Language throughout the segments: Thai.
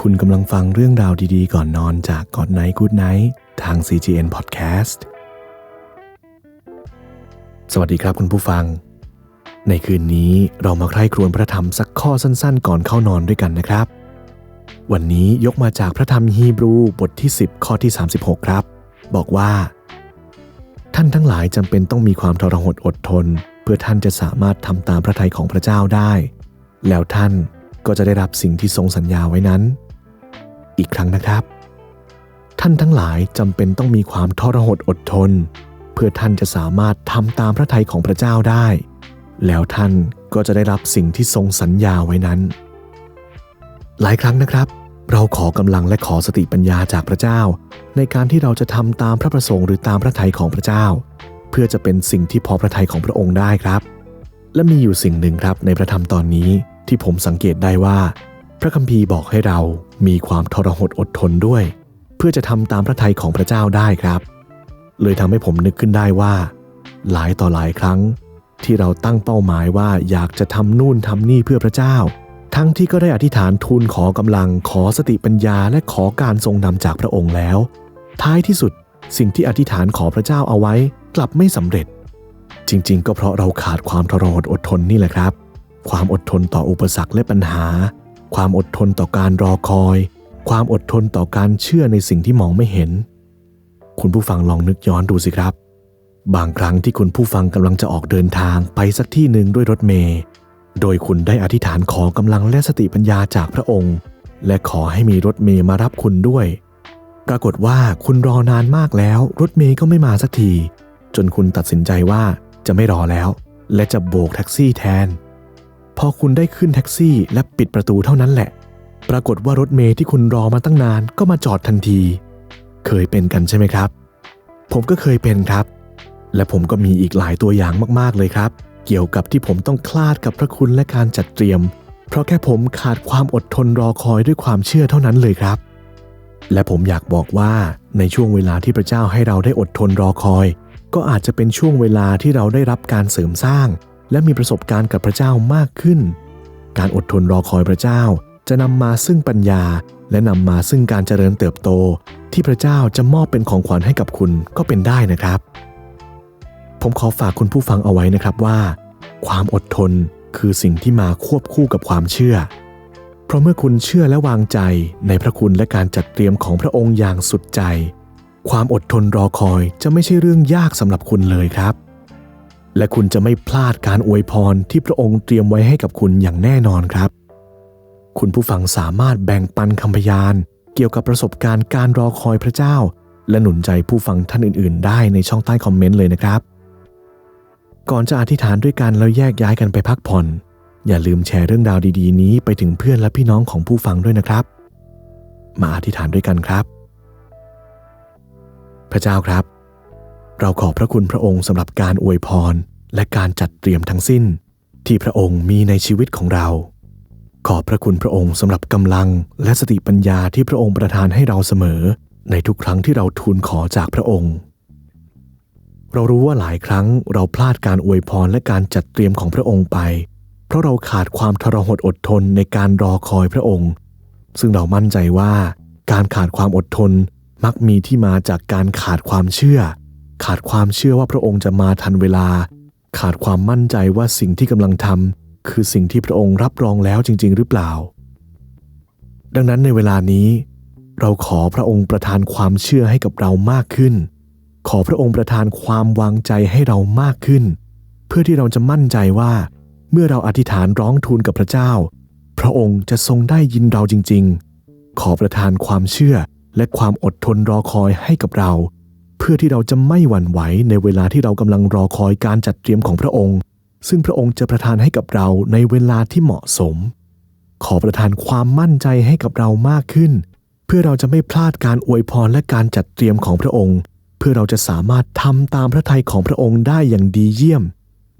คุณกำลังฟังเรื่องราวดีๆ ก่อนนอนจากกอดไนท์กูดไนท์ทาง CGN Podcast สวัสดีครับคุณผู้ฟัง ในคืนนี้เรามาใคร่ครวญพระธรรมสักข้อสั้นๆ ก่อนเข้านอนด้วยกันนะครับ วันนี้ยกมาจากพระธรรมฮีบรูบทที่ 10 ข้อที่ 36 ครับ บอกว่า ท่านทั้งหลายจำเป็นต้องมีความทรหดอดทน เพื่อท่านจะสามารถทำตามพระทัยของพระเจ้าได้ แล้วท่าน ก็จะได้รับสิ่งที่ทรงสัญญาไว้นั้น อีกครั้งนะครับ ท่านทั้งหลายจำเป็นต้องมีความทรหดอดทน เพื่อท่านจะสามารถทำตามพระทัยของพระเจ้าได้ แล้วท่านก็จะได้รับสิ่งที่ทรงสัญญาไว้นั้น หลายครั้งนะครับ เราขอกำลังและขอสติปัญญาจากพระเจ้า ในการที่เราจะทำตามพระประสงค์หรือตามพระทัยของพระเจ้า เพื่อจะเป็นสิ่งที่พอพระทัยของพระองค์ได้ครับ และมีอยู่สิ่งหนึ่งครับในพระธรรมตอนนี้ ที่ผมสังเกตได้ว่า พระคัมภีร์บอกให้เรามีความทรหดอดทนด้วย เพื่อจะทำตามพระทัยของพระเจ้าได้ครับ เลยทำให้ผมนึกขึ้นได้ว่า หลายต่อหลายครั้ง ที่เราตั้งเป้าหมายว่าอยากจะทำนู่นทำนี่เพื่อพระเจ้า ทั้งที่ก็ได้อธิษฐานทูลขอกำลังขอสติปัญญาและขอการทรงนำจากพระองค์แล้ว ท้ายที่สุดสิ่งที่อธิษฐานขอพระเจ้าเอาไว้กลับไม่สำเร็จ จริง ๆ ก็เพราะเราขาดความทรหดอดทนนี่แหละครับ ความอดทนต่ออุปสรรคและปัญหา ความอดทนต่อการรอคอย ความอดทนต่อการเชื่อในสิ่งที่มองไม่เห็น คุณผู้ฟังลองนึกย้อนดูสิครับ บางครั้งที่คุณผู้ฟังกำลังจะออกเดินทางไปสักที่หนึ่งด้วยรถเมล์โดยคุณได้อธิษฐานขอกำลังและสติปัญญาจากพระองค์ และขอให้มีรถเมล์มารับคุณด้วย ปรากฏว่าคุณรอนานมากแล้ว รถเมล์ก็ไม่มาสักที จนคุณตัดสินใจว่าจะไม่รอแล้ว และจะโบกแท็กซี่แทน พอคุณได้ขึ้นแท็กซี่และปิดประตูเท่านั้นแหละ ปรากฏว่ารถเมล์ที่คุณรอมาตั้งนานก็มาจอดทันที เคยเป็นกันใช่ไหมครับ ผมก็เคยเป็นครับ และผมก็มีอีกหลายตัวอย่างมากๆเลยครับ เกี่ยวกับที่ผมต้องคลาดกับพระคุณและการจัดเตรียม เพราะแค่ผมขาดความอดทนรอคอยด้วยความเชื่อเท่านั้นเลยครับ และผมอยากบอกว่าในช่วงเวลาที่พระเจ้าให้เราได้อดทนรอคอย ก็อาจจะเป็นช่วงเวลาที่เราได้รับการเสริมสร้าง และมีประสบการณ์กับพระเจ้ามากขึ้น การอดทนรอคอยพระเจ้า จะนำมาซึ่งปัญญา และนำมาซึ่งการเจริญเติบโต ที่พระเจ้าจะมอบเป็นของขวัญให้กับคุณก็เป็นได้นะครับ ผมขอฝากคุณผู้ฟังเอาไว้นะครับว่า ความอดทนคือสิ่งที่มาควบคู่กับความเชื่อ เพราะเมื่อคุณเชื่อและวางใจในพระคุณและการจัดเตรียมของพระองค์อย่างสุดใจ ความอดทนรอคอยจะไม่ใช่เรื่องยากสำหรับคุณเลยครับ และคุณจะไม่พลาดการอวยพรที่พระองค์เตรียมไว้ให้กับคุณอย่างแน่นอนครับ คุณผู้ฟังสามารถแบ่งปันคำพยานเกี่ยวกับประสบการณ์การรอคอยพระเจ้า และหนุนใจผู้ฟังท่านอื่น ๆ ได้ในช่องใต้คอมเมนต์เลยนะครับ ก่อนจะอธิษฐานด้วยกันแล้วแยกย้ายกันไปพักผ่อน อย่าลืมแชร์เรื่องราวดี ๆ นี้ไปถึงเพื่อนและพี่น้องของผู้ฟังด้วยนะครับ มาอธิษฐานด้วยกันครับ พระเจ้าครับ เราขอบพระคุณพระองค์สำหรับการอวยพรและการจัดเตรียมทั้งสิ้น ที่พระองค์มีในชีวิตของเรา ขอบพระคุณพระองค์สำหรับกำลังและสติปัญญาที่พระองค์ประทานให้เราเสมอ ในทุกครั้งที่เราทูลขอจากพระองค์ เรารู้ว่าหลายครั้งเราพลาดการอวยพรและการจัดเตรียมของพระองค์ไป เพราะเราขาดความทรหดอดทนในการรอคอยพระองค์ ซึ่งเรามั่นใจว่า การขาดความอดทนมักมีที่มาจากการขาดความเชื่อ ขาดความเชื่อว่าพระองค์จะมาทันเวลา ขาดความมั่นใจว่าสิ่งที่กำลังทำคือสิ่งที่พระองค์รับรองแล้วจริง ๆ หรือเปล่า ดังนั้นในเวลานี้ เราขอพระองค์ประทานความเชื่อให้กับเรามากขึ้น ขอพระองค์ประทานความวางใจให้เรามากขึ้น เพื่อที่เราจะมั่นใจว่า เมื่อเราอธิษฐานร้องทูลกับพระเจ้า พระองค์จะทรงได้ยินเราจริง ๆ ขอประทานความเชื่อและความอดทนรอคอยให้กับเรา พื่อที่เราจะไม่หวั่นไหวในเวลาที่เรากำลังรอคอยการจัดเตรียมของพระองค์ ซึ่งพระองค์จะประทานให้กับเราในเวลาที่เหมาะสม ขอประทานความมั่นใจให้กับเรามากขึ้น เพื่อเราจะไม่พลาดการอวยพรและการจัดเตรียมของพระองค์ เพื่อเราจะสามารถทำตามพระทัยของพระองค์ได้อย่างดีเยี่ยม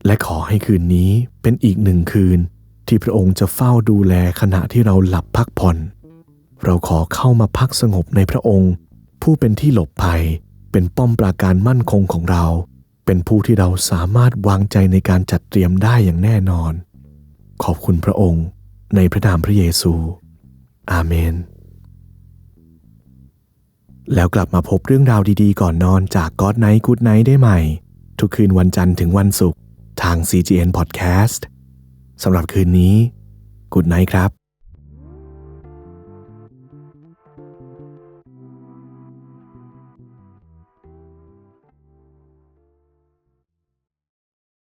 และขอให้คืนนี้เป็นอีกหนึ่งคืน ที่พระองค์จะเฝ้าดูแลขณะที่เราหลับพักผ่อน เราขอเข้ามาพักสงบในพระองค์ ผู้เป็นที่หลบภัย เป็นป้อมปราการมั่นคงของเรา เป็นผู้ที่เราสามารถวางใจในการจัดเตรียมได้อย่างแน่นอน ขอบคุณพระองค์ในพระนามพระเยซู อาเมน แล้วกลับมาพบเรื่องราวดีๆ ก่อนนอนจากก็อดไนท์กูดไนท์ได้ใหม่ ทุกคืนวันจันทร์ถึงวันศุกร์ทาง CGN Podcast สำหรับคืนนี้กูดไนท์ครับ